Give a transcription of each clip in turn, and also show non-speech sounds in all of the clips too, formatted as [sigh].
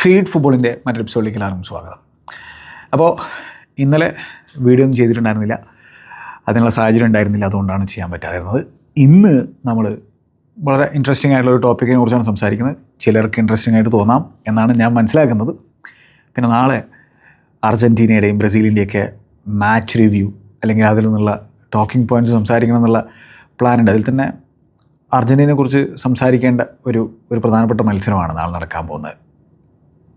Feed ഫുട്ബോളിന്റെ മറ്റൊരു എപ്പിസോഡിലേക്ക് എല്ലാവർക്കും സ്വാഗതം. അപ്പോൾ ഇന്നലെ വീഡിയോ ഒന്നും ചെയ്തിട്ടുണ്ടായിരുന്നില്ല. അതിനുള്ള സാഹചര്യം ഉണ്ടായിരുന്നില്ല. അതുകൊണ്ടാണ് ചെയ്യാൻ പറ്റാതിരുന്നത്. ഇന്ന് നമ്മൾ വളരെ ഇൻട്രസ്റ്റിംഗ് ആയിട്ടുള്ള ഒരു ടോപ്പിക്കിനെ കുറിച്ചാണ് സംസാരിക്കുന്നത്. ചിലർക്ക് ഇൻട്രസ്റ്റിംഗ് ആയിട്ട് തോന്നാം എന്നാണ് ഞാൻ മനസ്സിലാക്കുന്നത്. പിന്നെ നാളെ അർജന്റീനയുടെയും ബ്രസീലിന്റെയൊക്കെ മാച്ച് റിവ്യൂ അല്ലെങ്കിൽ അതിൽ നിന്നുള്ള ടോക്കിംഗ് പോയിന്റ്സ് സംസാരിക്കണം എന്നുള്ള പ്ലാൻ ഉണ്ട്. അതിൽ തന്നെ അർജന്റീനയെക്കുറിച്ച് സംസാരിക്കേണ്ട ഒരു ഒരു പ്രധാനപ്പെട്ട മത്സരമാണ് നാളെ നടക്കാൻ പോകുന്നത്.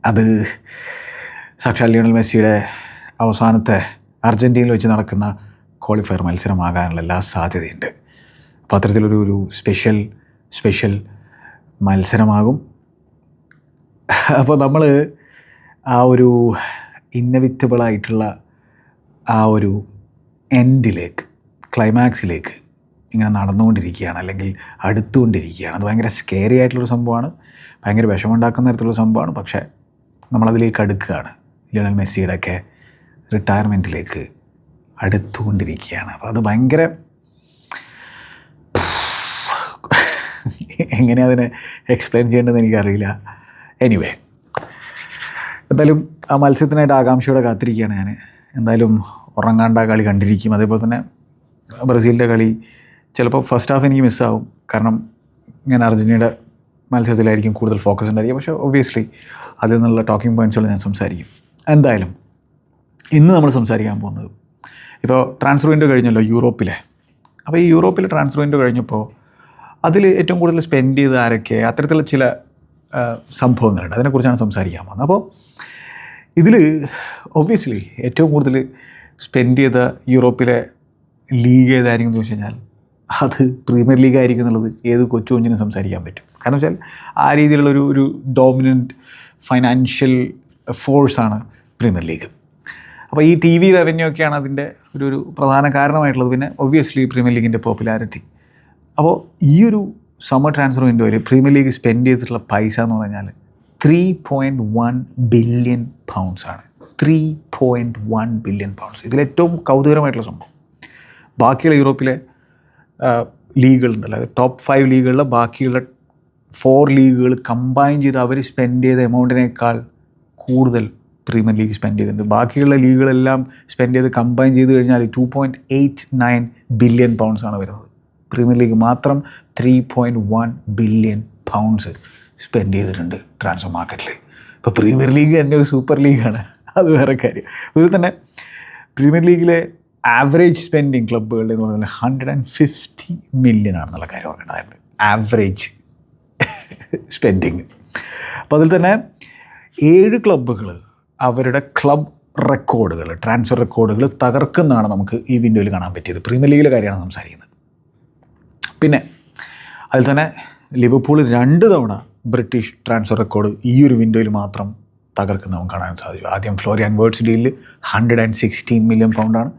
അത് സാക്ഷാൽ ലിയോണൽ മെസ്സിയുടെ അവസാനത്തെ അർജന്റീനയിൽ വെച്ച് നടക്കുന്ന ക്വാളിഫയർ മത്സരമാകാനുള്ള എല്ലാ സാധ്യതയുണ്ട്. അപ്പോൾ അത്തരത്തിലൊരു ഒരു സ്പെഷ്യൽ സ്പെഷ്യൽ മത്സരമാകും. അപ്പോൾ നമ്മൾ ആ ഒരു ഇന്നവിറ്റബിളായിട്ടുള്ള ആ ഒരു എൻഡിലേക്ക് ക്ലൈമാക്സിലേക്ക് ഇങ്ങനെ നടന്നുകൊണ്ടിരിക്കുകയാണ് അല്ലെങ്കിൽ അടുത്തുകൊണ്ടിരിക്കുകയാണ്. അത് ഭയങ്കര സ്കേറി ആയിട്ടുള്ളൊരു സംഭവമാണ്. ഭയങ്കര വിഷമമുണ്ടാക്കുന്ന തരത്തിലുള്ള സംഭവമാണ്. പക്ഷേ നമ്മളതിലേക്ക് അടുക്കുകയാണ്. ലിയോണൽ മെസ്സിയുടെ ഒക്കെ റിട്ടയർമെന്റിലേക്ക് അടുത്തുകൊണ്ടിരിക്കുകയാണ്. അപ്പോൾ അത് ഭയങ്കര [laughs] എങ്ങനെ അതിനെ എക്സ്പ്ലെയിൻ ചെയ്യേണ്ടതെന്ന് എനിക്കറിയില്ല. എനിവേ എന്തായാലും ആ മത്സ്യത്തിനായിട്ട് ആകാംക്ഷയോടെ കാത്തിരിക്കുകയാണ് ഞാൻ എന്തായാലും ഉറങ്ങാണ്ട കളി കണ്ടിരിക്കും. അതേപോലെ തന്നെ ബ്രസീലിന്റെ കളി ചിലപ്പോൾ ഫസ്റ്റ് ഹാഫ് എനിക്ക് മിസ്സാവും കാരണം ഞാൻ അർജന്റീനയുടെ മത്സരത്തിലായിരിക്കും കൂടുതൽ ഫോക്കസ് ഉണ്ടായിരിക്കും പക്ഷേ ഒബ്വിയസ്ലി അതിൽ നിന്നുള്ള ടോക്കിംഗ് പോയിന്റ്സുകൾ ഞാൻ സംസാരിക്കും. എന്തായാലും ഇന്ന് നമ്മൾ സംസാരിക്കാൻ പോകുന്നത് ഇപ്പോൾ ട്രാൻസ്ഫർ വിൻഡോ കഴിഞ്ഞല്ലോ യൂറോപ്പിലെ. അപ്പോൾ ഈ യൂറോപ്പിലെ ട്രാൻസ്ഫർ വിൻഡോ കഴിഞ്ഞപ്പോൾ അതിൽ ഏറ്റവും കൂടുതൽ സ്പെൻഡ് ചെയ്ത് ആരൊക്കെ അത്തരത്തിലുള്ള ചില സംഭവങ്ങളുണ്ട്. അതിനെക്കുറിച്ചാണ് സംസാരിക്കാൻ പോകുന്നത്. അപ്പോൾ ഇതിൽ ഒബ്വിയസ്ലി ഏറ്റവും കൂടുതൽ സ്പെൻഡ് ചെയ്ത യൂറോപ്പിലെ ലീഗ് ഏതായിരിക്കും എന്ന് ചോദിച്ചു കഴിഞ്ഞാൽ അത് പ്രീമിയർ ലീഗ് ആയിരിക്കും എന്നുള്ളത് ഏത് കൊച്ചു കുഞ്ഞിനും സംസാരിക്കാൻ പറ്റും. കാരണം വെച്ചാൽ ആ രീതിയിലുള്ള ഒരു ഒരു ഡോമിനന്റ് ഫൈനാൻഷ്യൽ ഫോഴ്സാണ് പ്രീമിയർ ലീഗ് അപ്പോൾ ഈ ടി വി റവന്യൂ ഒക്കെയാണ് അതിന്റെ ഒരു ഒരു പ്രധാന കാരണമായിട്ടുള്ളത്. പിന്നെ ഒബ്വിയസ്ലി പ്രീമിയർ ലീഗിന്റെ പോപ്പുലാരിറ്റി അപ്പോൾ ഈ ഒരു സമ്മർ ട്രാൻസ്ഫർ വിൻഡോയിൽ പ്രീമിയർ ലീഗ് സ്പെൻഡ് ചെയ്തിട്ടുള്ള പൈസ എന്ന് പറഞ്ഞാൽ three point one billion pounds ആണ്. Three point one billion pounds ഇതിലേറ്റവും കൗതുകരമായിട്ടുള്ള സംഭവം. ബാക്കിയുള്ള യൂറോപ്പിലെ ലീഗുകളുണ്ടല്ലോ. അതായത് ടോപ്പ് ഫൈവ് ലീഗുകളിലെ ബാക്കിയുള്ള ഫോർ ലീഗുകൾ കമ്പൈൻ ചെയ്ത് അവർ സ്പെൻഡ് ചെയ്ത എമൗണ്ടിനേക്കാൾ കൂടുതൽ പ്രീമിയർ ലീഗ് സ്പെൻഡ് ചെയ്തിട്ടുണ്ട്. ബാക്കിയുള്ള ലീഗുകളെല്ലാം സ്പെൻഡ് ചെയ്ത് കമ്പൈൻ ചെയ്ത് കഴിഞ്ഞാൽ two point eight nine billion pounds ആണ് വരുന്നത്. പ്രീമിയർ ലീഗ് മാത്രം three point one billion pounds spend ചെയ്തിട്ടുണ്ട് ട്രാൻസ്ഫർ മാർക്കറ്റിൽ ഇപ്പോൾ പ്രീമിയർ ലീഗ് തന്നെ ഒരു സൂപ്പർ ലീഗാണ് അത് വേറെ കാര്യം. അതുപോലെ തന്നെ പ്രീമിയർ ലീഗിലെ ആവറേജ് സ്പെൻഡിങ് ക്ലബ്ബുകളുടെ എന്ന് പറഞ്ഞാൽ ഹൺഡ്രഡ് ആൻഡ് ഫിഫ്റ്റി മില്യൺ ആണെന്നുള്ള കാര്യം ഓർക്കേണ്ടതായിട്ടുണ്ട്. ആവറേജ് സ്പെൻഡിങ് അപ്പോൾ അതിൽ തന്നെ ഏഴ് ക്ലബ്ബുകൾ അവരുടെ ക്ലബ് റെക്കോർഡുകൾ ട്രാൻസ്ഫർ റെക്കോർഡുകൾ തകർക്കുന്നതാണ് നമുക്ക് ഈ വിൻഡോയിൽ കാണാൻ പറ്റിയത്. പ്രീമിയർ ലീഗിലെ കാര്യമാണ് സംസാരിക്കുന്നത്. പിന്നെ അതിൽ തന്നെ ലിവർപൂൾ രണ്ട് തവണ ബ്രിട്ടീഷ് ട്രാൻസ്ഫർ റെക്കോർഡ് ഈ ഒരു വിൻഡോയിൽ മാത്രം തകർക്കുന്ന നമുക്ക് കാണാൻ സാധിച്ചു ആദ്യം ഫ്ലോറിയൻ വേർഡ്സ് ഡീലിൽ ഹൺഡ്രഡ് ആൻഡ് സിക്സ്റ്റീൻ മില്യൺ പൗണ്ടാണ്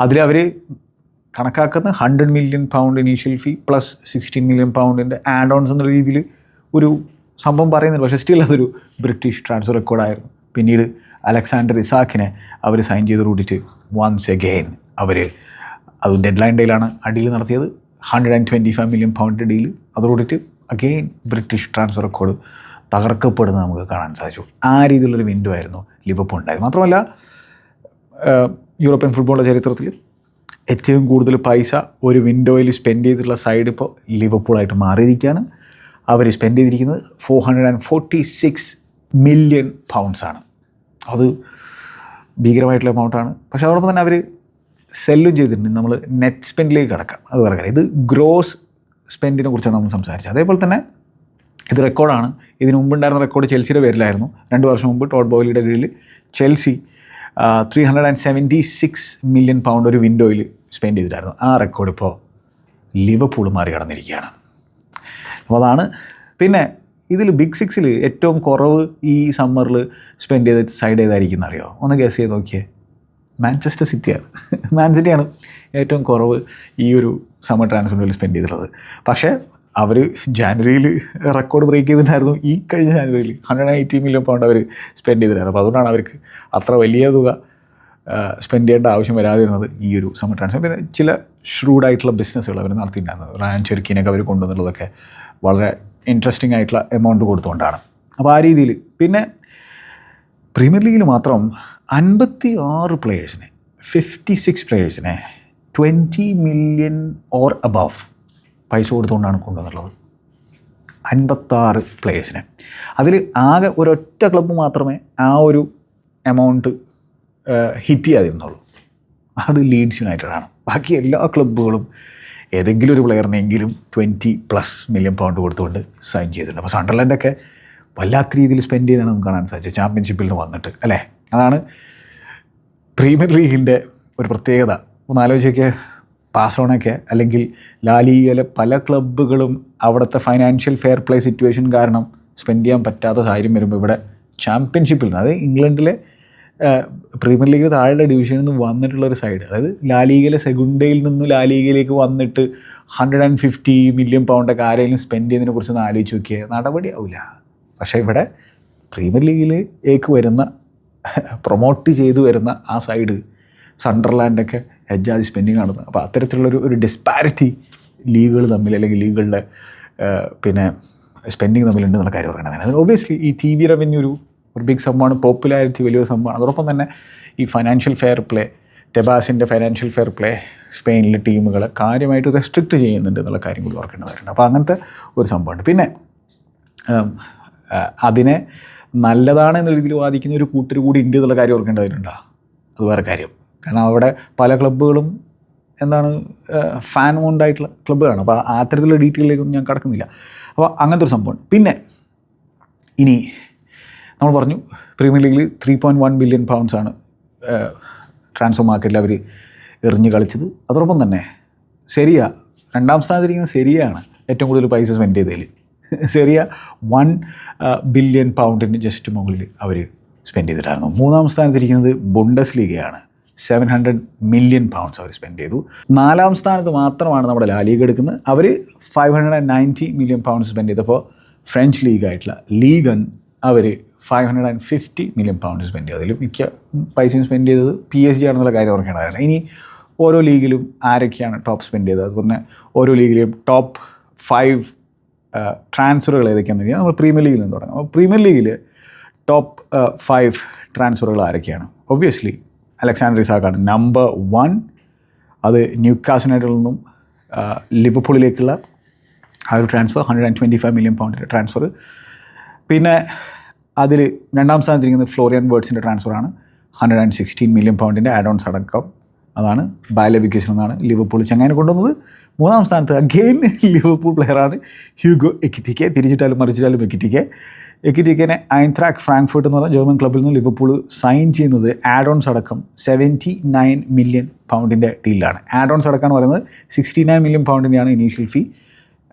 അതിൽ അവർ കണക്കാക്കുന്ന hundred million pound initial fee plus sixteen million പൗണ്ടിന്റെ add ons എന്നുള്ള രീതിയിൽ ഒരു സംഭവം പറയുന്നുണ്ട് പക്ഷേ സ്റ്റിൽ അതൊരു ബ്രിട്ടീഷ് ട്രാൻസ്ഫർ റെക്കോർഡായിരുന്നു പിന്നീട് അലക്സാണ്ടർ ഇസാഖിനെ അവർ സൈൻ ചെയ്ത് കൂടിയിട്ട് വൺസ് എഗെയിൻ അവർ അത് ഡെഡ് ലൈൻ ഡേയിലാണ് അഡീൽ നടത്തിയത്. Hundred and twenty five million pound deal അതോടിട്ട് again British transfer record തകർക്കപ്പെടുന്നത് നമുക്ക് കാണാൻ സാധിച്ചു. ആ രീതിയിലുള്ളൊരു വിൻഡോ ആയിരുന്നു ലിവർപൂൾ ഉണ്ടായത്. മാത്രമല്ല യൂറോപ്യൻ ഫുട്ബോളിന്റെ ചരിത്രത്തിൽ ഏറ്റവും കൂടുതൽ പൈസ ഒരു വിൻഡോയിൽ സ്പെൻഡ് ചെയ്തിട്ടുള്ള സൈഡ് ഇപ്പോൾ ലിവർപൂളായിട്ട് മാറിയിരിക്കുകയാണ്. അവർ സ്പെൻഡ് ചെയ്തിരിക്കുന്നത് four hundred and forty six million പൗണ്ട്സാണ് അത് ഭീകരമായിട്ടുള്ള എമൗണ്ടാണ് പക്ഷേ അതോടൊപ്പം തന്നെ അവർ സെല്ലും ചെയ്തിട്ടുണ്ട്. നമ്മൾ നെറ്റ് സ്പെൻഡിലേക്ക് കിടക്കാം. അത് പറയാം ഇത് ഗ്രോസ് സ്പെൻഡിനെ കുറിച്ചാണ് നമ്മൾ സംസാരിച്ചത്. അതേപോലെ തന്നെ ഇത് റെക്കോർഡാണ് ഇതിന് മുമ്പുണ്ടായിരുന്ന റെക്കോർഡ് ചെൽസിയുടെ പേരിലായിരുന്നു. രണ്ട് വർഷം മുമ്പ് ടോഡ് ബോയിലിയുടെ കീഴിൽ Chelsea three hundred and seventy six million pound ഒരു വിൻഡോയിൽ സ്പെൻഡ് ചെയ്തിട്ടായിരുന്നു. ആ റെക്കോർഡ് ഇപ്പോൾ ലിവർപൂൾ മറികടന്നിരിക്കുകയാണ് അപ്പോൾ അതാണ്. പിന്നെ ഇതിൽ ബിഗ് സിക്സിൽ ഏറ്റവും കുറവ് ഈ സമ്മറിൽ സ്പെൻഡ് ചെയ്ത് സൈഡ് ചെയ്തായിരിക്കും അറിയോ? ഒന്ന് ഗസ് ചെയ്ത് നോക്കിയേ. മാഞ്ചസ്റ്റർ സിറ്റിയാണ് മാൻ സിറ്റിയാണ് ഏറ്റവും കുറവ് ഈ ഒരു സമ്മർ ട്രാൻസ്ഫറിൽ സ്പെൻഡ് ചെയ്തിട്ടുള്ളത്. പക്ഷേ അവർ ജാനുവരിയിൽ റെക്കോർഡ് ബ്രേക്ക് ചെയ്തിട്ടുണ്ടായിരുന്നു. ഈ കഴിഞ്ഞ ജാനുവരിയിൽ hundred and eighty million pound our spend ചെയ്തിട്ടുണ്ടായിരുന്നു. അപ്പോൾ അതുകൊണ്ടാണ് അവർക്ക് അത്ര വലിയ തുക സ്പെൻഡ് ചെയ്യേണ്ട ആവശ്യം വരാതിരുന്നത് ഈ ഒരു സമ്മർ ട്രാൻസ്ഫർ പിന്നെ ചില ഷ്രൂഡായിട്ടുള്ള ബിസിനസ്സുകൾ അവർ നടത്തിയിട്ടുണ്ടായിരുന്നത് റാൻ ചെറുക്കിനൊക്കെ അവർ കൊണ്ടുവന്നുള്ളതൊക്കെ വളരെ ഇൻട്രസ്റ്റിംഗ് ആയിട്ടുള്ള എമൗണ്ട് കൊടുത്തുകൊണ്ടാണ് അപ്പോൾ ആ രീതിയിൽ പിന്നെ പ്രീമിയർ ലീഗിൽ മാത്രം അൻപത്തി ആറ് പ്ലെയേഴ്സിനെ ഫിഫ്റ്റി സിക്സ് പ്ലെയേഴ്സിനെ ട്വന്റി മില്യൺ ഓർ അബവ് പൈസ കൊടുത്തുകൊണ്ടാണ് കൊണ്ടുവന്നുള്ളത് അൻപത്താറ് പ്ലെയേഴ്സിനെ അതിൽ ആകെ ഒരൊറ്റ ക്ലബ്ബ് മാത്രമേ ആ ഒരു എമൗണ്ട് ഹിറ്റ് ചെയ്യാതിരുന്നുള്ളൂ. അത് ലീഡ്സ് യുണൈറ്റഡ് ആണ്. ബാക്കി എല്ലാ ക്ലബ്ബുകളും ഏതെങ്കിലും ഒരു പ്ലെയറിനെങ്കിലും ട്വന്റി പ്ലസ് മില്യൺ പൗണ്ട് കൊടുത്തുകൊണ്ട് സൈൻ ചെയ്തിട്ടുണ്ട്. അപ്പോൾ സണ്ടർലാൻഡൊക്കെ വല്ലാത്ത രീതിയിൽ സ്പെൻഡ് ചെയ്താണ് നമുക്ക് കാണാൻ സാധിച്ചത്. ചാമ്പ്യൻഷിപ്പിൽ നിന്ന് വന്നിട്ട് അല്ലേ? അതാണ് പ്രീമിയർ ലീഗിന്റെ ഒരു പ്രത്യേകത. ഒന്ന് ആലോചിച്ചൊക്കെ പാസോണൊക്കെ അല്ലെങ്കിൽ ലാലീഗയിലെ പല ക്ലബ്ബുകളും അവിടുത്തെ ഫൈനാൻഷ്യൽ ഫെയർ പ്ലേ സിറ്റുവേഷൻ കാരണം സ്പെൻഡ് ചെയ്യാൻ പറ്റാത്ത സാഹചര്യം വരുമ്പോൾ ഇവിടെ ചാമ്പ്യൻഷിപ്പിൽ നിന്ന് അതായത് ഇംഗ്ലണ്ടിലെ പ്രീമിയർ ലീഗ് താഴെയുള്ള ഡിവിഷനിൽ നിന്ന് വന്നിട്ടുള്ള ഒരു സൈഡ് അതായത് ലാലീഗയിലെ സെഗുണ്ടയിൽ നിന്ന് ലാലീഗയിലേക്ക് വന്നിട്ട് ഹൺഡ്രഡ് ആൻഡ് ഫിഫ്റ്റി മില്യൺ പൗണ്ടൊക്കെ ആരെങ്കിലും സ്പെൻഡ് ചെയ്യുന്നതിനെ കുറിച്ച് ഒന്ന് ആലോചിച്ച് നോക്കിയാൽ നടപടിയാവില്ല പക്ഷേ ഇവിടെ പ്രീമിയർ ലീഗിലേക്ക് വരുന്ന പ്രൊമോട്ട് ചെയ്തു വരുന്ന ആ സൈഡ് സണ്ടർലാൻഡൊക്കെ ഹെജാജ് സ്പെൻഡിങ് കാണുന്നത് അപ്പോൾ അത്തരത്തിലുള്ളൊരു ഒരു ഡിസ്പാരിറ്റി ലീഗുകൾ തമ്മിൽ അല്ലെങ്കിൽ ലീഗുകളുടെ പിന്നെ സ്പെൻഡിങ് തമ്മിലുണ്ട് എന്നുള്ള കാര്യം പറയുന്നത് ഒബ്വിയസ്ലി ഈ ടി വി റവന്യൂ ഒരു ഒരു ബിഗ് സംഭവമാണ്. പോപ്പുലാരിറ്റി വലിയൊരു സംഭവമാണ്. അതോടൊപ്പം തന്നെ ഈ ഫൈനാൻഷ്യൽ ഫെയർ പ്ലേ ടെബാസിന്റെ ഫൈനാൻഷ്യൽ ഫെയർ പ്ലേ സ്പെയിനിലെ ടീമുകൾ കാര്യമായിട്ട് റെസ്ട്രിക്റ്റ് ചെയ്യുന്നുണ്ട് എന്നുള്ള കാര്യം കൂടി ഓർക്കേണ്ടതായിട്ടുണ്ട്. അപ്പോൾ അങ്ങനത്തെ ഒരു സംഭവമുണ്ട്. പിന്നെ അതിനെ നല്ലതാണ് എന്ന രീതിയിൽ വാദിക്കുന്ന ഒരു കൂട്ടർ കൂടി ഉണ്ട് എന്നുള്ള കാര്യം ഓർക്കേണ്ടതായിട്ടുണ്ടോ? അത് വേറെ കാര്യം. കാരണം അവിടെ പല ക്ലബ്ബുകളും എന്താണ് ഫാൻ മോണ്ടായിട്ടുള്ള ക്ലബ്ബുകളാണ് അപ്പോൾ അത്തരത്തിലുള്ള ഡീറ്റെയിലേക്കൊന്നും ഞാൻ കടക്കുന്നില്ല. അപ്പോൾ അങ്ങനത്തെ ഒരു സംഭവമാണ് പിന്നെ ഇനി നമ്മൾ പറഞ്ഞു പ്രീമിയർ ലീഗിൽ three point one billion pounds ആണ് ട്രാൻസ്ഫർ മാർക്കറ്റിൽ അവർ എറിഞ്ഞ് കളിച്ചത്. അതോടൊപ്പം തന്നെ ശരിയ രണ്ടാം സ്ഥാനത്തിരിക്കുന്നത് ശരിയാണ് ഏറ്റവും കൂടുതൽ പൈസ സ്പെൻഡ് ചെയ്തതിൽ ശരിയ വൺ ബില്യൺ പൗണ്ടിന്റെ ജസ്റ്റ് മുകളിൽ അവർ സ്പെൻഡ് ചെയ്തിട്ടായിരുന്നു. മൂന്നാം സ്ഥാനത്തിരിക്കുന്നത് ബുണ്ടസ് ലീഗയാണ് സെവൻ ഹൺഡ്രഡ് മില്യൺ പൗണ്ട്സ് അവർ സ്പെൻഡ് ചെയ്തു. നാലാം സ്ഥാനത്ത് മാത്രമാണ് നമ്മുടെ ലാലീഗ് എടുക്കുന്നത്. അവർ five hundred and ninety million pounds spend ചെയ്തപ്പോൾ ഫ്രഞ്ച് ലീഗായിട്ടുള്ള ലീഗൻ അവർ five hundred and fifty million pound spend ചെയ്തു അതിൽ മിക്ക പൈസയും സ്പെൻഡ് ചെയ്തത് പി എസ് ജി ആണെന്നുള്ള കാര്യം ഓർക്കേണ്ടതാണ്. ഇനി ഓരോ ലീഗിലും ആരൊക്കെയാണ് ടോപ്പ് സ്പെൻഡ് ചെയ്തത്? അതുപോലെ ഓരോ ലീഗിലെയും ടോപ്പ് ഫൈവ് ട്രാൻസ്ഫറുകൾ ഏതൊക്കെയാണെന്ന് കഴിഞ്ഞാൽ നമ്മൾ പ്രീമിയർ ലീഗിൽ നിന്ന് തുടങ്ങാം. അപ്പോൾ പ്രീമിയർ ലീഗിൽ ടോപ്പ് ഫൈവ് ട്രാൻസ്ഫറുകൾ ആരൊക്കെയാണ്? ഒബ്വിയസ്ലി അലക്സാണ്ടർ ഇസാക്കാണ് നമ്പർ വൺ അത് ന്യൂ കാസിനായിട്ടിൽ നിന്നും ലിവർപൂളിലേക്കുള്ള ആ ഒരു transfer hundred and twenty five million പൗണ്ടിന്റെ transfer പിന്നെ അതിൽ രണ്ടാം സ്ഥാനത്തിരിക്കുന്നത് ഫ്ലോറിയൻ വേർഡ്സിന്റെ ട്രാൻസ്ഫറാണ് ഹൺഡ്രഡ് ആൻഡ് സിക്സ്റ്റീൻ മില്യൺ പൗണ്ടിന്റെ ആഡ് ഓൺസ് അടക്കം. അതാണ് ബാലബിക്കേഷൻ എന്നാണ് ലിവർപൂൾ ചങ്ങനെ കൊണ്ടുവന്നത്. മൂന്നാം സ്ഥാനത്ത് അഗെയിൻ ലിവർപൂൾ പ്ലെയറാണ് ഹ്യൂഗോ എക്കിറ്റിക്കെ തിരിച്ചിട്ടാലും മറിച്ചിട്ടാലും എക്കിറ്റിക്കെ എക്കിറ്റിക്കനെ ഐൻത്രാക്ക് ഫ്രാങ്ക്ഫർട്ട് എന്ന് പറഞ്ഞ ജർമ്മൻ ക്ലബ്ബിൽ നിന്ന് ലിവർപൂൾ സൈൻ ചെയ്യുന്നത് ആഡ് ഓൺസ് അടക്കം സെവന്റി നയൻ മില്യൺ പൗണ്ടിന്റെ ഡീലാണ് ആഡ് ഓൺസ് അടക്കം എന്ന് പറയുന്നത് സിക്സ്റ്റി നയൻ മില്യൺ പൗണ്ടിന്റെയാണ് ഇനീഷ്യൽ ഫീ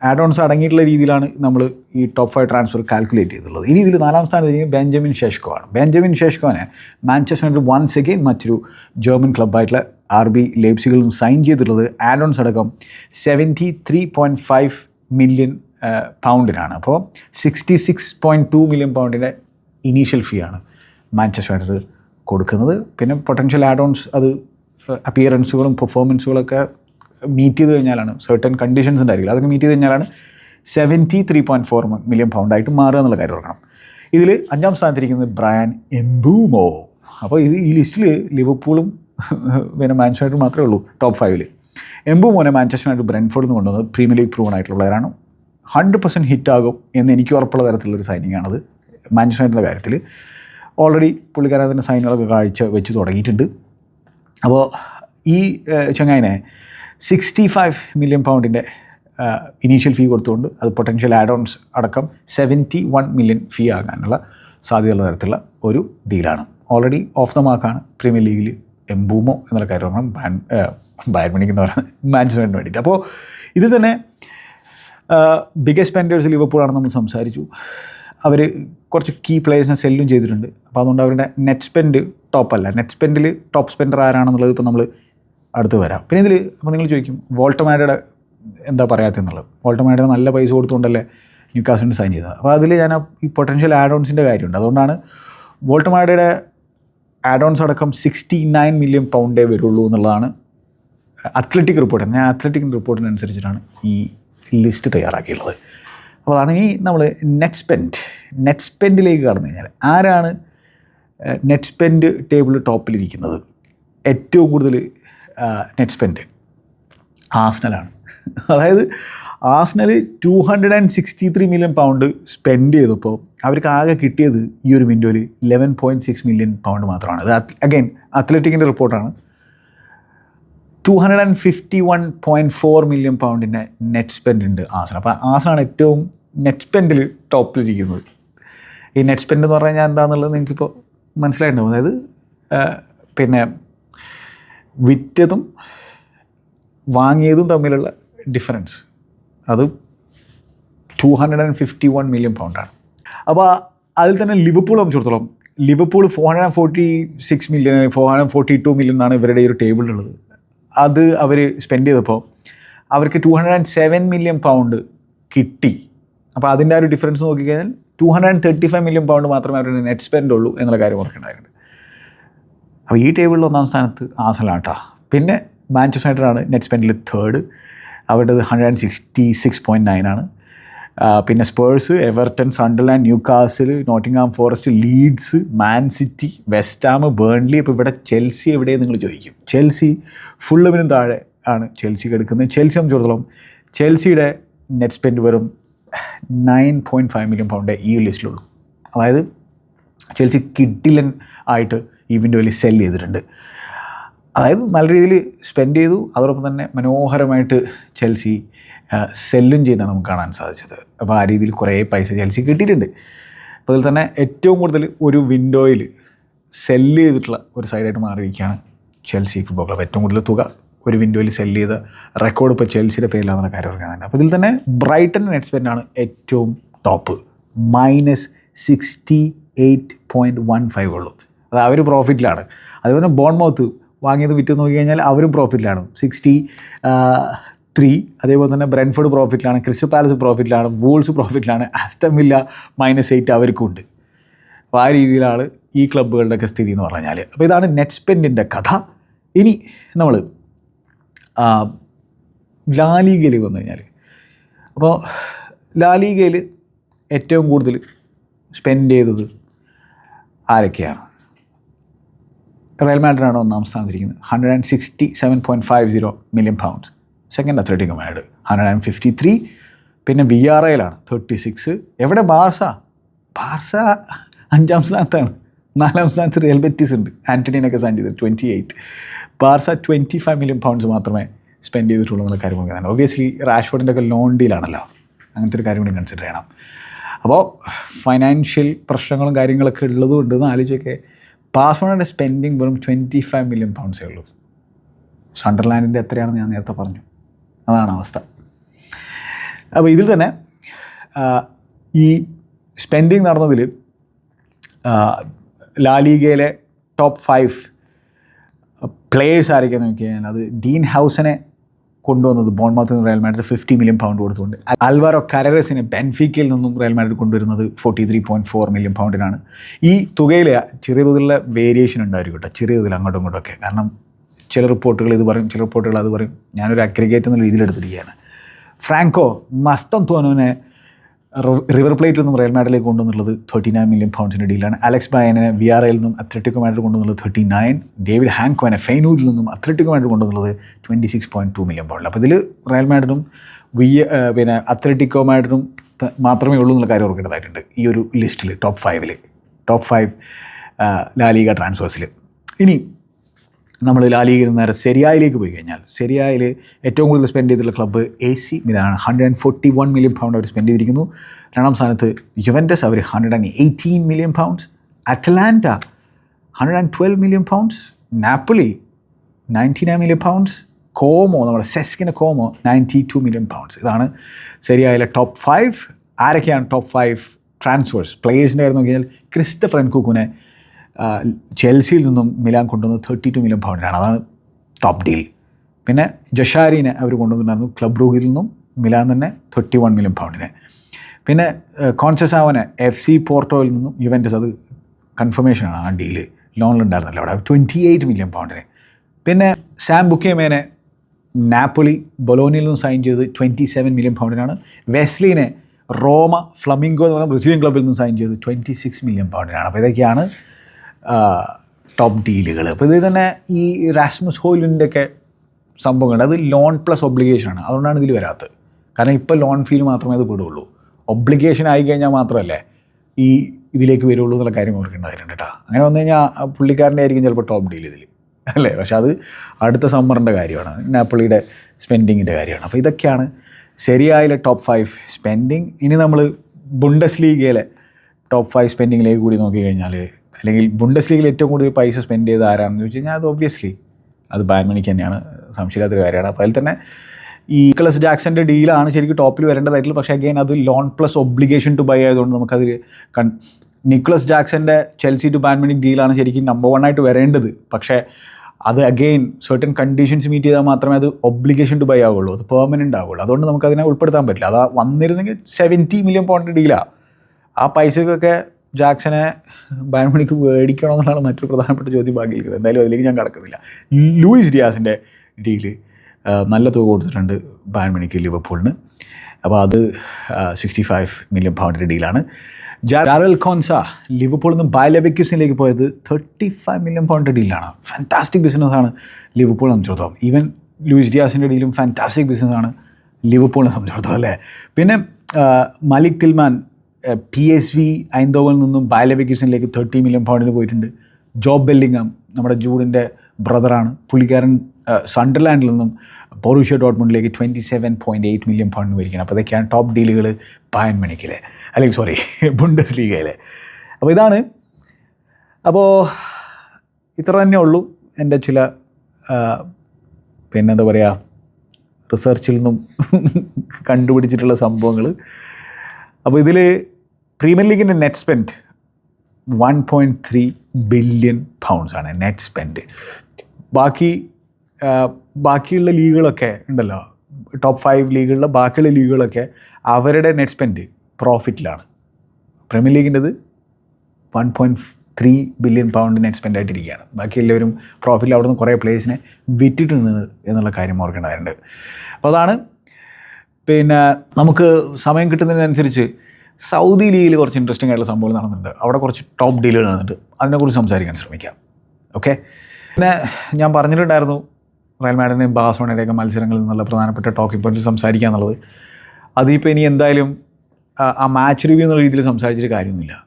ആഡ് ഓൺസ് അടങ്ങിയിട്ടുള്ള രീതിയിലാണ് നമ്മൾ ഈ ടോപ്പ് ഫൈവ് ട്രാൻസ്ഫർ കാൽക്കുലേറ്റ് ചെയ്തിട്ടുള്ളത്. ഇനി ഇതിൽ നാലാം സ്ഥാനത്ത് ബെഞ്ചമിൻ ഷെഷ്കോ ആണ് ബെഞ്ചമിൻ ഷെഷ്കോനെ മാഞ്ചസ്റ്റർ വൺസ് അഗെയിൻ മറ്റൊരു ജർമ്മൻ ക്ലബ്ബായിട്ടുള്ള ആർ ബി ലേപ്സികളിൽ നിന്ന് സൈൻ ചെയ്തിട്ടുള്ളത്. ആഡ് ഓൺസ് അടക്കം seventy three point five million പൗണ്ടിനാണ് അപ്പോൾ sixty six point two million പൗണ്ടിന്റെ initial fee ആണ് മാഞ്ചസ്റ്റർ യുണൈറ്റഡ് കൊടുക്കുന്നത്. പിന്നെ പൊട്ടൻഷ്യൽ ആഡ് ഓൺസ് അത് അപ്പിയറൻസുകളും പെർഫോമൻസുകളൊക്കെ മീറ്റ് ചെയ്ത് കഴിഞ്ഞാലാണ് സർട്ടൻ കണ്ടീഷൻസ് ഉണ്ടായിരിക്കില്ല അതൊക്കെ മീറ്റ് ചെയ്ത് കഴിഞ്ഞാലാണ് seventy three point four million പൗണ്ടായിട്ട് മാറുക എന്നുള്ള കാര്യം ഓർക്കണം. ഇതിൽ അഞ്ചാം സ്ഥാനത്തിരിക്കുന്നത് ബ്രയാൻ എംബൂമോ. അപ്പോൾ ഇത് ഈ ലിസ്റ്റിൽ ലിവർപൂളും പിന്നെ മാഞ്ചസ്റ്റർ മാത്രമേ ഉള്ളൂ ടോപ്പ് ഫൈവിൽ എംബൂമോനെ മാഞ്ചസ്റ്റർ യുണൈറ്റഡ് ബ്രെൻഫോർഡിൽ നിന്ന് കൊണ്ടുവന്നത് പ്രീമിയർ ലീഗ് പ്രൂവൺ ആയിട്ടുള്ള പ്ലെയറാണ് ഹൺഡ്രഡ് പെർസെന്റ് ഹിറ്റാകും എന്ന് എനിക്ക് ഉറപ്പുള്ള തരത്തിലുള്ളൊരു സൈനിങ് ആണത് മാഞ്ചസ്റ്റർ യുണൈറ്റഡിന്റെ കാര്യത്തിൽ ഓൾറെഡി പുള്ളിക്കാരൻ അതിന്റെ സൈനുകളൊക്കെ കാഴ്ച വെച്ച് തുടങ്ങിയിട്ടുണ്ട്. അപ്പോൾ ഈ ചങ്ങായിനെ സിക്സ്റ്റി ഫൈവ് മില്യൺ പൗണ്ടിന്റെ ഇനീഷ്യൽ ഫീ കൊടുത്തുകൊണ്ട് അത് പൊട്ടൻഷ്യൽ ആഡ് ഓൺസ് അടക്കം സെവന്റി വൺ മില്യൺ ഫീ ആകാനുള്ള സാധ്യതയുള്ള തരത്തിലുള്ള ഒരു ഡീലാണ് ഓൾറെഡി ഓഫ് ദ മാർക്കാണ് പ്രീമിയർ ലീഗിൽ എംബൂമോ എന്നുള്ള കാര്യം പറഞ്ഞാൽ ബാൻ ബാഡ് മണിക്ക് എന്ന് പറയുന്നത് മാഞ്ചസ്റ്ററിന് വേണ്ടിയിട്ട്. അപ്പോൾ ഇത് തന്നെ ബിഗസ്റ്റ് സ്പെൻഡേഴ്സ് ലിവർപൂളാണ് നമ്മൾ സംസാരിച്ചു. അവർ കുറച്ച് കീ പ്ലേയേഴ്സിനെ സെല്ലും ചെയ്തിട്ടുണ്ട്. അപ്പോൾ അതുകൊണ്ട് അവരുടെ നെറ്റ് സ്പെൻഡ് ടോപ്പല്ല നെറ്റ് സ്പെൻഡിൽ ടോപ്പ് സ്പെൻഡർ ആരാണെന്നുള്ളത് ഇപ്പോൾ നമ്മൾ അടുത്ത് വരാം. പിന്നെ ഇതിൽ അപ്പോൾ നിങ്ങൾ ചോദിക്കും വോൾട്ടമാഡയുടെ എന്താ പറയാത്തെന്നുള്ളത് വോൾട്ടമാഡയുടെ നല്ല പൈസ കൊടുത്തുകൊണ്ടല്ലേ ന്യൂ കാസിന് സൈൻ ചെയ്തത്? അപ്പോൾ അതിൽ ഞാൻ ഈ പൊട്ടൻഷ്യൽ ആഡ് ഓൺസിന്റെ കാര്യമുണ്ട്. അതുകൊണ്ടാണ് വോൾട്ടമാഡയുടെ ആഡ് ഓൺസ് അടക്കം സിക്സ്റ്റി നയൻ മില്യൺ പൗണ്ടേ വരുള്ളൂ എന്നുള്ളതാണ് അത്ലറ്റിക് റിപ്പോർട്ട് ഞാൻ അത്ലറ്റിക് റിപ്പോർട്ടിനനുസരിച്ചിട്ടാണ് ഈ ലിസ്റ്റ് തയ്യാറാക്കിയിട്ടുള്ളത്. അപ്പോൾ അതാണ് ഈ നമ്മൾ നെറ്റ് സ്പെൻഡ് നെറ്റ് സ്പെൻഡിലേക്ക് കടന്നു കഴിഞ്ഞാൽ ആരാണ് നെറ്റ് സ്പെൻഡ് ടേബിൾ ടോപ്പിലിരിക്കുന്നത് ഏറ്റവും കൂടുതൽ നെറ്റ് സ്പെൻഡ് ആസ്നലാണ് അതായത് Arsenal two hundred and sixty three million pound spend ചെയ്തപ്പോൾ അവർക്ക് ആകെ കിട്ടിയത് ഈ ഒരു വിൻഡോയിൽ eleven point six million pound മാത്രമാണ്. അത് അഗൈൻ അത്ലറ്റിക്കിന്റെ റിപ്പോർട്ടാണ് two hundred and fifty one point four million പൗണ്ടിന്റെ net spend ഉണ്ട് ആസന അപ്പോൾ ആസനാണ് ഏറ്റവും നെറ്റ് സ്പെൻഡിൽ ടോപ്പിലിരിക്കുന്നത് ഈ നെറ്റ് സ്പെൻഡ് എന്ന് പറഞ്ഞാൽ എന്താണെന്നുള്ളത് നിങ്ങൾക്കിപ്പോൾ മനസ്സിലായിട്ടുണ്ടാവും. അതായത് പിന്നെ വിറ്റതും വാങ്ങിയതും തമ്മിലുള്ള ഡിഫറൻസ് അത് two hundred and fifty one million പൗണ്ടാണ് അപ്പോൾ അതിൽ തന്നെ ലിവർപൂൾ സംബന്ധിച്ചിടത്തോളം Liverpool four hundred and forty six million four hundred and forty two million ആണ് ഇവരുടെ ഒരു ടേബിൾ ഉള്ളത്. അത് അവർ സ്പെൻഡ് ചെയ്തപ്പോൾ അവർക്ക് two hundred and seven million pound കിട്ടി. അപ്പോൾ അതിന്റെ ആ ഒരു ഡിഫറൻസ് നോക്കിക്കഴിഞ്ഞാൽ two hundred and thirty five million pound മാത്രമേ അവരുടെ നെറ്റ് സ്പെൻഡ് ഉള്ളൂ എന്നുള്ള കാര്യം ഓർക്കേണ്ടതായിട്ടുണ്ട്. അപ്പോൾ ഈ ടേബിളിൽ ഒന്നാം സ്ഥാനത്ത് ആസലാട്ടാ പിന്നെ മാഞ്ചസ്റ്റർ ആണ് നെറ്റ് സ്പെൻഡിൽ തേർഡ് അവരുടേത് hundred and sixty six point ആണ്. പിന്നെ Spurs Everton Sunderland Newcastle Nottingham Forest Leeds Man City West Ham Burnley അപ്പോൾ ഇവിടെ ചെൽസി എവിടെ നിങ്ങൾ ചോദിക്കും. ചെൽസി ഫുള്ളുവിനും താഴെ ആണ് ചെൽസി കിടക്കുന്നത് ചെൽസി സംബന്ധിച്ചിടത്തോളം ചെൽസിയുടെ നെറ്റ് സ്പെൻഡ് വെറും നയൻ പോയിന്റ് ഫൈവ് മില്യൺ പൗണ്ടേ ഈ ലിസ്റ്റിലുള്ളൂ അതായത് ചെൽസി കിഡിലൻ ആയിട്ട് ഈ വിൻഡോയിൽ സെൽ ചെയ്തിട്ടുണ്ട്. അതായത് നല്ല രീതിയിൽ സ്പെൻഡ് ചെയ്തു. അതോടൊപ്പം തന്നെ മനോഹരമായിട്ട് ചെൽസി സെല്ലും ചെയ്താണ് നമുക്ക് കാണാൻ സാധിച്ചത്. അപ്പോൾ ആ രീതിയിൽ കുറേ പൈസ ചെൽസി കിട്ടിയിട്ടുണ്ട്. അപ്പോൾ അതിൽ തന്നെ ഏറ്റവും കൂടുതൽ ഒരു വിൻഡോയിൽ സെല്ല് ചെയ്തിട്ടുള്ള ഒരു സൈഡായിട്ട് മാറിയിരിക്കുകയാണ് ചെൽസി ഫുട്ബോൾ ക്ലബ്. ഏറ്റവും കൂടുതൽ തുക ഒരു വിൻഡോയിൽ സെല്ല് ചെയ്ത റെക്കോർഡ് ഇപ്പോൾ ചെൽസിയുടെ പേരിലാണെന്നുള്ള കാര്യം പറയുന്നത് അപ്പോൾ ഇതിൽ തന്നെ ബ്രൈറ്റൺ നെറ്റ്സ്പെൻഡാണ് ഏറ്റവും top. Minus sixty eight point one five ഉള്ളൂ. അത് അവർ പ്രോഫിറ്റിലാണ് അതുപോലെ ബോൺമൗത്ത് വാങ്ങിയത് വിറ്റ് നോക്കി കഴിഞ്ഞാൽ അവരും പ്രോഫിറ്റിലാണ് സിക്സ്റ്റി ത്രീ അതേപോലെ തന്നെ ബ്രെൻഫോർഡ് പ്രോഫിറ്റിലാണ് ക്രിസ്റ്റൽ പാലസ് പ്രോഫിറ്റിലാണ് വൂൾസ് പ്രോഫിറ്റിലാണ് ആസ്റ്റം ഇല്ല മൈനസ് എയ്റ്റ് അവർക്കും ഉണ്ട്. അപ്പോൾ ആ രീതിയിലാണ് ഈ ക്ലബ്ബുകളുടെയൊക്കെ സ്ഥിതി എന്ന് പറഞ്ഞാൽ അപ്പോൾ ഇതാണ് നെറ്റ് സ്പെൻഡിന്റെ കഥ. ഇനി നമ്മൾ ലാലീഗയിൽ വന്നു കഴിഞ്ഞാൽ അപ്പോൾ ലാലീഗയിൽ ഏറ്റവും കൂടുതൽ സ്പെൻഡ് ചെയ്തത് ആരൊക്കെയാണ്? റയൽ മാഡ്രിഡാണ് ഒന്നാം സ്ഥാനത്തിരിക്കുന്നത്. Hundred and sixty seven point five zero million pounds second Athletic Mad hundred and fifty three പിന്നെ ബി ആർ ഐയിലാണ് തേർട്ടി സിക്സ് എവിടെ ബാർസ? ബാർസ അഞ്ചാം സ്ഥാനത്താണ്. നാലാം സ്ഥാനത്ത് റിയൽ ബെറ്റീസ് ഉണ്ട്. ആന്റണീനൊക്കെ സൈൻ ചെയ്തത് twenty eight Barca twenty five million pounds മാത്രമേ സ്പെൻഡ് ചെയ്തിട്ടുള്ളൂ എന്നുള്ള കാര്യം പറയുന്നത് ഒബിയസ്ലി റാഷ്ഫോർഡിന്റെ ഒക്കെ ലോൺ ഡീലാണല്ലോ അങ്ങനത്തെ ഒരു കാര്യം കൂടി കൺസിഡർ ചെയ്യണം. അപ്പോൾ ഫൈനാൻഷ്യൽ പ്രശ്നങ്ങളും കാര്യങ്ങളൊക്കെ ഉള്ളതുകൊണ്ട് എന്ന് പാസ്വേഡിന്റെ സ്പെൻഡിങ് വെറും ട്വന്റി ഫൈവ് മില്യൺ പൗണ്ട്സേ ഉള്ളൂ. സണ്ടർലാൻഡിന്റെ എത്രയാണെന്ന് ഞാൻ നേരത്തെ പറഞ്ഞു. അതാണ് അവസ്ഥ. അപ്പോൾ ഇതിൽ തന്നെ ഈ സ്പെൻഡിങ് നടന്നതിൽ ലാലീഗയിലെ ടോപ്പ് ഫൈവ് പ്ലേയേഴ്സ് ആരൊക്കെയെന്ന് നോക്കിയാൽ അത് ഡീൻ ഹൗസനെ കൊണ്ടുവന്നത് ബോൺ നിന്ന് Real Madrid fifty million pound കൊടുത്തുകൊണ്ട്. അൽവാരോ കരറസിനെ ബെൻഫിക്കയിൽ നിന്നും റയൽ മാഡ്രിഡ് കൊണ്ടുവരുന്നത് forty three point four million പൗണ്ടിനാണ് ഈ തുകയിൽ ചെറിയ തോതിലുള്ള വേരിയേഷൻ ഉണ്ടായിരിക്കും കേട്ടോ. ചെറിയ തോതിൽ അങ്ങോട്ടും ഇങ്ങോട്ടും ഒക്കെ. കാരണം ചില റിപ്പോർട്ടുകൾ ഇത് പറയും ചില റിപ്പോർട്ടുകൾ അത് പറയും. ഞാനൊരു അഗ്രിഗേറ്റ് എന്ന രീതിയിൽ എടുത്തിരിക്കുകയാണ്. ഫ്രാങ്കോ മസ്തം തോനുവിനെ റിവർ പ്ലേറ്റിൽ നിന്നും റയൽ മാഡ്രിലേക്ക് കൊണ്ടുവന്നുള്ളത് തേർട്ടി നയൻ മില്യൺ പൗണ്ട്സിന്റെ ഡീലാണ് അലക്സ് ബയനെ വി ആർ എയിൽ നിന്നും അത്ലറ്റിക്കോ മാഡിൽ കൊണ്ടുവന്നുള്ളത് തേർട്ടി നയൻ ഡേവിഡ് ഹാങ്കോനെ ഫെയ്നൂദിൽ നിന്നും അത്ലറ്റിക്കോ മാഡിൽ കൊണ്ടുവന്നുള്ളത് twenty six point two million pound അപ്പോൾ ഇതിൽ റയൽ മാഡിനും വി പിന്നെ അത്ലറ്റിക്കോ മാഡ്രിഡും മാത്രമേ ഉള്ളൂ എന്നുള്ള കാര്യം ഓർക്കേണ്ടതായിട്ടുണ്ട് ഈ ഒരു ലിസ്റ്റിൽ ടോപ്പ് ഫൈവിൽ ടോപ്പ് ഫൈവ് ലാലിക ട്രാൻസ്ഫേഴ്സിൽ ഇനി നമ്മൾ ലാലീഗയിൽ നേരെ സെരിയായിലേക്ക് പോയി കഴിഞ്ഞാൽ സെരിയായിൽ ഏറ്റവും കൂടുതൽ സ്പെൻഡ് ചെയ്തിട്ടുള്ള club A C മിലാണ്. Hundred and forty one million pound our spend ചെയ്തിരിക്കുന്നു. രണ്ടാം സ്ഥാനത്ത് Juventus our hundred and eighteen million pounds Atalanta hundred and twelve million pounds Napoli ninety nine million pounds Como നമ്മുടെ സെസ്കിന്റെ Como ninety two million pounds ഇതാണ് സെരിയായിലെ top five ആരൊക്കെയാണ് top five transfers പ്ലേയേഴ്സിന്റെ കാര്യം നോക്കിയാൽ ക്രിസ്റ്റഫർ എൻകുക്കുനെ ചെൽസിയിൽ നിന്നും മിലാൻ കൊണ്ടുവന്നത് thirty two million പൗണ്ടിനാണ് അതാണ് ടോപ്പ് ഡീൽ പിന്നെ ജഷാരിനെ അവർ കൊണ്ടുവന്നിട്ടുണ്ടായിരുന്നു. ക്ലബ് റൂഗിൽ നിന്നും മിലാൻ തന്നെ തേർട്ടി വൺ മില്യൺ പൗണ്ടിന് പിന്നെ കോൺസെസാവനെ എഫ് സി പോർട്ടോയിൽ നിന്നും യുവന്റസ് അത് കൺഫർമേഷനാണ് ആ ഡീൽ ലോണിലുണ്ടായിരുന്നല്ലോ അവിടെ. ട്വന്റി എയ്റ്റ് മില്യൺ പൗണ്ടിന് പിന്നെ സാം ബുക്കേമേനെ നാപ്പൊളി ബൊലോണിയിൽ നിന്നും സൈൻ ചെയ്തത് ട്വന്റി സെവൻ മില്യൺ പൗണ്ടിനാണ് വെസ്ലിനെ റോമ ഫ്ലമിംഗോ എന്ന് പറഞ്ഞ ബ്രസീലിയൻ ക്ലബിൽ നിന്ന് സൈൻ ചെയ്തത് ട്വന്റി സിക്സ് മില്യൺ പൗണ്ടിനാണ് അപ്പോൾ ഇതൊക്കെയാണ് ടോപ്പ് ഡീലുകൾ അപ്പോൾ ഇതിൽ തന്നെ ഈ റാസ്മസ് ഹോയിലിന്റെ ഒക്കെ സംഭവങ്ങളുണ്ട്. അത് ലോൺ പ്ലസ് ഒബ്ലിഗേഷൻ ആണ്. അതുകൊണ്ടാണ് ഇതിൽ വരാത്തത്. കാരണം ഇപ്പോൾ ലോൺ ഫീൽ മാത്രമേ അത് പെടുള്ളൂ. ഒബ്ലിഗേഷൻ ആയി കഴിഞ്ഞാൽ മാത്രമല്ലേ ഈ ഇതിലേക്ക് വരുള്ളൂ എന്നുള്ള കാര്യം ഓർക്കേണ്ടതായിട്ടുണ്ട് കേട്ടോ. അങ്ങനെ വന്നു കഴിഞ്ഞാൽ പുള്ളിക്കാരന്റെ ആയിരിക്കും ചിലപ്പോൾ ടോപ്പ് ഡീൽ ഇതിൽ അല്ലേ? പക്ഷെ അത് അടുത്ത സമ്മറിന്റെ കാര്യമാണ്. നാപ്പിളിയുടെ സ്പെൻഡിങ്ങിന്റെ കാര്യമാണ്. അപ്പോൾ ഇതൊക്കെയാണ് ശരിയായ ടോപ്പ് ഫൈവ് സ്പെൻഡിങ് ഇനി നമ്മൾ ബുണ്ടസ് ലീഗയിലെ ടോപ്പ് ഫൈവ് സ്പെൻഡിങ്ങിലേക്ക് കൂടി നോക്കിക്കഴിഞ്ഞാൽ അല്ലെങ്കിൽ ബുണ്ടസ് ലീഗിൽ ഏറ്റവും കൂടുതൽ പൈസ സ്പെൻഡ് ചെയ്ത് ആരാണെന്ന് ചോദിച്ചു കഴിഞ്ഞാൽ അത് ഒബ്വിയസ്ലി അത് ബാൻമണിക്ക് തന്നെയാണ്. സംശയമില്ലാത്തൊരു കാര്യമാണ്. അപ്പോൾ അതിൽ തന്നെ ഈ ക്ലസ് ജാക്സന്റെ ഡീലാണ് ശരിക്കും ടോപ്പിൽ വരേണ്ടതായിട്ടുള്ളത്. പക്ഷേ അഗെയിൻ അത് loan plus obligation to buy ആയതുകൊണ്ട് നമുക്കതിൽ കൺ നിക്കളസ് ജാക്സന്റെ ചെൽസി ടു ബാൻമണിക് ഡീലാണ് ശരിക്കും നമ്പർ വൺ ആയിട്ട് വരേണ്ടത്. പക്ഷേ അത് അഗെയിൻ സർട്ടൻ കണ്ടീഷൻസ് മീറ്റ് ചെയ്താൽ മാത്രമേ അത് ഒബ്ലിഗേഷൻ ടു ബൈ ആവുള്ളൂ. അത് പെർമനന്റ് ആവുള്ളൂ. അതുകൊണ്ട് നമുക്കതിനെ ഉൾപ്പെടുത്താൻ പറ്റില്ല. അതാ വന്നിരുന്നെങ്കിൽ സെവന്റി മില്യൺ പൗണ്ട് ഡീലാണ് ആ പൈസക്കൊക്കെ ജാക്സനെ ബാൻമണിക്ക് മേടിക്കണോ എന്നുള്ളതാണ് മറ്റൊരു പ്രധാനപ്പെട്ട ചോദ്യം ബാക്കിയിരിക്കുന്നത് എന്തായാലും അതിലേക്ക് ഞാൻ കടക്കുന്നില്ല. ലൂയിസ് ഡിയാസിന്റെ ഡീൽ നല്ല തുക കൊടുത്തിട്ടുണ്ട് ബാൻമണിക്ക് ലിവർപൂളിന്. അപ്പോൾ അത് സിക്സ്റ്റി ഫൈവ് മില്യൺ പൗണ്ടിന്റെ ഡീലാണ് ജാറൽ കോൺസ ലിവർപൂളിൽ നിന്ന് ബയലബെക്യൂസിലേക്ക് പോയത് തേർട്ടി ഫൈവ് മില്യൺ പൗണ്ടിന്റെ ഡീലാണ് ഫാന്റാസ്റ്റിക് ബിസിനസ്സാണ് ലിവർപൂളിനെ സംബന്ധിച്ചിടത്തോളം. ഈവൻ ലൂയിസ് ഡിയാസിന്റെ ഡീലും ഫാന്റാസ്റ്റിക് ബിസിനസ്സാണ് ലിവർപൂളിനെ സംബന്ധിച്ചിടത്തോളം അല്ലേ? പിന്നെ Malik Tillman P S V ഐന്തോവിൽ നിന്നും ബയലബെക്യൂസിനിലേക്ക് തേർട്ടി മില്യൺ പൗണ്ടിന് പോയിട്ടുണ്ട്. ജോബ് ബെല്ലിംഗം നമ്മുടെ ജൂഡിന്റെ ബ്രദറാണ്. പുള്ളിക്കാരൻ സണ്ടർലാൻഡിൽ നിന്നും Borussia ഡോട്ട്മുണ്ടിലേക്ക് twenty seven point eight million pound മേടിക്കണം അപ്പോൾ ഇതൊക്കെയാണ് ടോപ്പ് ഡീലുകൾ പായൻ മണിക്കിലെ അല്ലെങ്കിൽ സോറി ബുണ്ടസ് ലീഗയിലെ അപ്പോൾ ഇതാണ്. അപ്പോൾ ഇത്ര തന്നെ ഉള്ളൂ എന്റെ ചില പിന്നെന്താ പറയുക റിസർച്ചിൽ നിന്നും [laughs] കണ്ടുപിടിച്ചിട്ടുള്ള സംഭവങ്ങൾ. അപ്പോൾ ഇതിൽ പ്രീമിയർ ലീഗിന്റെ net spend one point three billion pounds ആണ് നെറ്റ് സ്പെൻഡ് ബാക്കി ബാക്കിയുള്ള ലീഗുകളൊക്കെ ഉണ്ടല്ലോ. ടോപ്പ് ഫൈവ് ലീഗുകളിലെ ബാക്കിയുള്ള ലീഗുകളൊക്കെ അവരുടെ നെറ്റ് സ്പെൻഡ് പ്രോഫിറ്റിലാണ് premier ലീഗിന്റെത് one point three billion pound net spend ആയിട്ടിരിക്കുകയാണ്. ബാക്കി എല്ലാവരും പ്രോഫിറ്റിൽ അവിടെ നിന്ന് കുറേ പ്ലേസിനെ വിറ്റിട്ടുണ്ട് എന്നുള്ള കാര്യം ഓർക്കേണ്ടതായിട്ടുണ്ട്. അപ്പോൾ അതാണ് പിന്നെ നമുക്ക് സമയം കിട്ടുന്നതിനനുസരിച്ച് സൗദി ലീഗിൽ കുറച്ച് ഇൻട്രസ്റ്റിംഗ് ആയിട്ടുള്ള സംഭവം നടന്നിട്ടുണ്ട്. അവിടെ കുറച്ച് ടോപ്പ് ഡീലുകൾ നടന്നിട്ടുണ്ട് അതിനെക്കുറിച്ച് സംസാരിക്കാൻ ശ്രമിക്കാം. ഓക്കെ പിന്നെ ഞാൻ പറഞ്ഞിട്ടുണ്ടായിരുന്നു റയൽ മാഡിന്റെയും ബാസോണയുടെയൊക്കെ മത്സരങ്ങളിൽ നിന്നുള്ള പ്രധാനപ്പെട്ട ടോക്കിംഗ് പോയിന്റ് സംസാരിക്കുക എന്നുള്ളത്. അതിപ്പോൾ ഇനി എന്തായാലും ആ- മാച്ച് റിവ്യൂ എന്നുള്ള രീതിയിൽ സംസാരിച്ചിട്ട് കാര്യമൊന്നുമില്ല.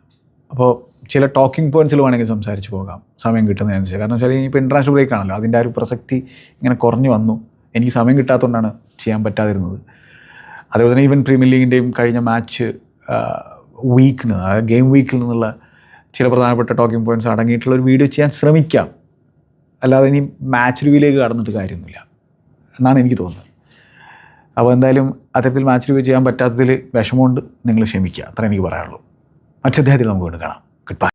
അപ്പോൾ ചില ടോക്കിംഗ് പോയിന്റ്സിൽ വേണമെങ്കിൽ സംസാരിച്ച് പോകാം. സമയം കിട്ടുന്നതിനനുസരിച്ച്. കാരണം വെച്ചാൽ ഇനിയിപ്പോൾ ഇന്റർനാഷണൽ ബ്രേക്ക് ആണല്ലോ. അതിന്റെ ആ ഒരു പ്രസക്തി ഇങ്ങനെ കുറഞ്ഞു വന്നു. എനിക്ക് സമയം കിട്ടാത്തതുകൊണ്ടാണ് ചെയ്യാൻ പറ്റാതിരുന്നത്. അതുപോലെ തന്നെ ഈവൻ പ്രീമിയർ ലീഗിന്റെയും കഴിഞ്ഞ മാച്ച് വീക്കിന് ആ ഗെയിം വീക്കിൽ നിന്നുള്ള ചില പ്രധാനപ്പെട്ട ടോക്കിംഗ് പോയിന്റ്സ് അടങ്ങിയിട്ടുള്ള ഒരു വീഡിയോ ചെയ്യാൻ ശ്രമിക്കാം. അല്ലാതെ ഇനി മാച്ച് റിവ്യൂയിലേക്ക് കടന്നിട്ട് കാര്യമൊന്നുമില്ല. എന്നാണ് എനിക്ക് തോന്നുന്നത്. അപ്പോൾ എന്തായാലും അത്തരത്തിൽ മാച്ച് റിവ്യൂ ചെയ്യാൻ പറ്റാത്തതിൽ വിഷമമുണ്ട്. നിങ്ങൾ ക്ഷമിക്കുക. അത്ര എനിക്ക് പറയാനുള്ളൂ. മറ്റു അദ്ദേഹത്തിൽ നമുക്ക് വീണ്ടും കാണാം. Good bye